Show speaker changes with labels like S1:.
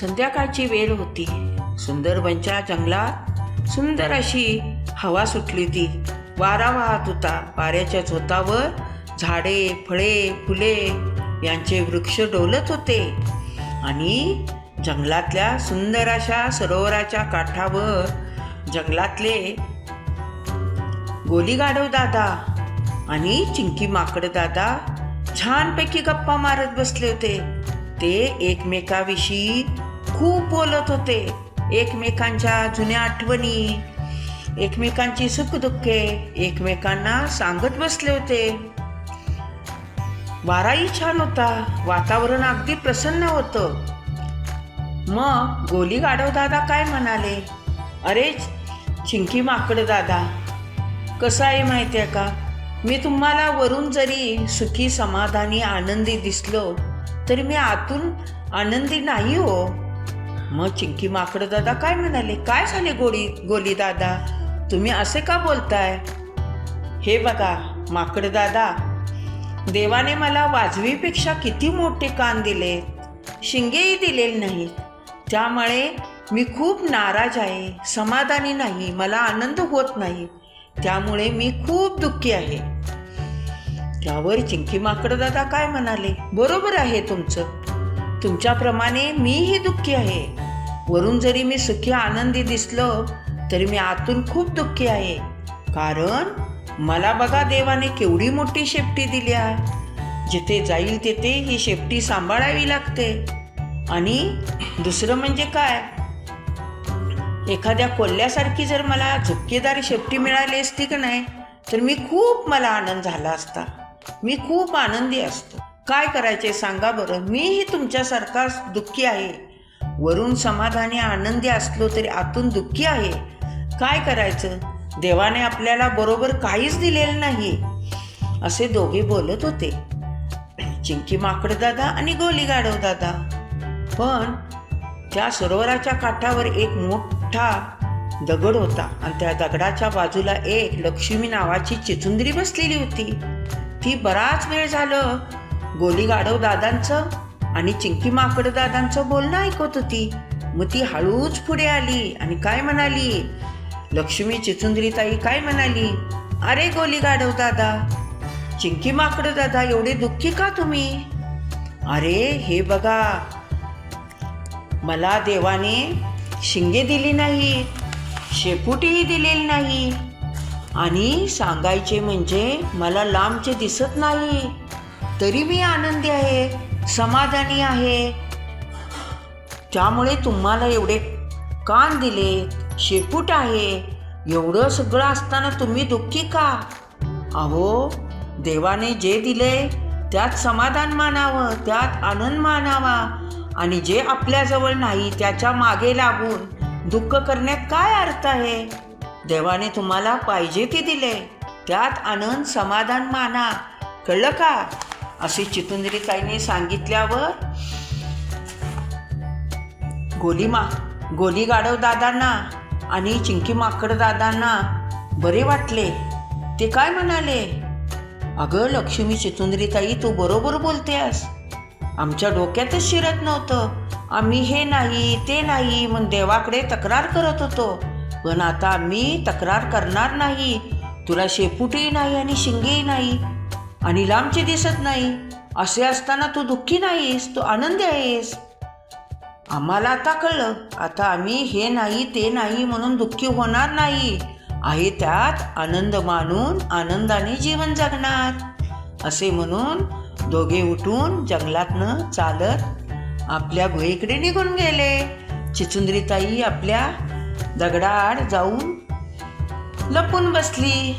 S1: संध्याकाळची वेळ होती. सुंदरबनच्या जंगलात सुंदर अशी हवा सुटली होती वारा वाहत होता. वाऱ्याच्या झोतावर झाडे फळे फुले यांचे वृक्ष डोलत होते. आणि जंगलातल्या सुंदर अशा सरोवराच्या काठावर जंगलातले गोली गाढव दादा आणि चिंकी माकड दादा छानपैकी गप्पा मारत बसले होते. ते एकमेकाविषयी खूप बोलत होते. एकमेकांच्या जुन्या आठवणी एकमेकांची सुखदुःखे एकमेकांना सांगत बसले होते. वाराही छान होता. वातावरण अगदी प्रसन्न होतं. मग गोली गाढव दादा काय म्हणाले? अरे चिंकी माकड दादा कसं आहे माहिती आहे का? मी तुम्हाला वरून जरी सुखी समाधानी आनंदी दिसलो तरी मी आतून आनंदी नाही हो. मग चिंकी माकड दादा काय म्हणाले? काय झाले गोळी गोली दादा? तुम्ही असे का बोलताय? हे बघा माकड दादा देवाने मला वाजवीपेक्षा किती मोठे कान दिले. शिंगेही दिलेले नाहीत. त्यामुळे मी खूप नाराज आहे समाधानी नाही मला आनंद होत नाही. त्यामुळे मी खूप दुःखी आहे. त्यावर चिंकी माकड दादा काय म्हणाले? बरोबर आहे तुमचं. तुमच्याप्रमाणे मीही दुःखी आहे. वरून जरी मी सुखी आनंदी दिसलो तरी मी आतून खूप दुःखी आहे. कारण मला बघा देवाने केवढी मोठी शेपटी दिली आहे. जिथे जाईल तिथे ही शेपटी सांभाळावी लागते. आणि दुसरं म्हणजे काय? एखाद्या कोल्ह्यासारखी जर मला झुपकेदार शेपटी मिळाली असती की नाही तर मी खूप मला आनंद झाला असता. मी खूप आनंदी असतो. काय करायचे सांगा बरं. मीही तुमच्यासारखा दुःखी आहे. वरून समाधानी आनंदी असलो तरी आतून दुःखी आहे. काय करायचं? देवाने आपल्याला बरोबर काहीच दिलेलं नाही असे दोघे बोलत होते. चिंकी माकड दादा आणि गोली गाढव दादा. पण त्या सरोवराच्या काठावर एक मोठा दगड होता आणि त्या दगडाच्या बाजूला एक लक्ष्मी नावाची चिचुंदरी बसलेली होती. ती बराच वेळ झालं गोली गाढव दादांचं आणि चिंकी माकड दादांचं बोलणं ऐकत होती. मग ती हळूच पुढे आली आणि काय म्हणाली? लक्ष्मी चिचुंदरी ताई काय म्हणाली? अरे गोली गाढव दादा चिंकी माकड दादा एवढे दुःखी का तुम्ही? अरे हे बघा मला देवाने शिंगे दिली नाही शेपुटीही दिलेली नाही आणि सांगायचे म्हणजे मला लांबचे दिसत नाही. तरी मी आनंदी आहे समाधानी आहे. त्यामुळे तुम्हाला एवढे कान दिले शेपूट आहे. एवढं सगळं असताना तुम्ही दुःखी का? अहो देवाने जे दिले त्यात समाधान मानावं त्यात आनंद मानावा. आणि जे आपल्याजवळ नाही त्याच्यामागे लागून दुःख करण्यात काय अर्थ आहे? देवाने तुम्हाला पाहिजे ते दिले. त्यात आनंद समाधान माना. कळलं का? असे चितुंदरी सांगितल्यावर गोली मा गोली गाढव दादांना आणि चिंकी माकड दादांना बरे वाटले. ते काय म्हणाले? अगं लक्ष्मी चितुंद्रीताई तू बरोबर बोलतेस. आमच्या डोक्यातच शिरत नव्हतं. आम्ही हे नाही ते नाही म्हणून देवाकडे तक्रार करत होतो. पण आता आम्ही तक्रार करणार नाही. तुला शेपूटही नाही आणि शिंगेही नाही. आणि लांबची दिसत नाही. असे असताना तू दुःखी नाहीस तू आनंदी आहेस. आम्हाला आता कळलं आता आम्ही हे नाही ते नाही म्हणून दुःखी होणार नाही. आहे त्यात आनंद मानून आनंदाने जीवन जगणार. असे म्हणून दोघे उठून जंगलातनं चालत आपल्या गुहेकडे निघून गेले. चिचुंद्रीताई आपल्या दगडाआड जाऊन लपून बसली.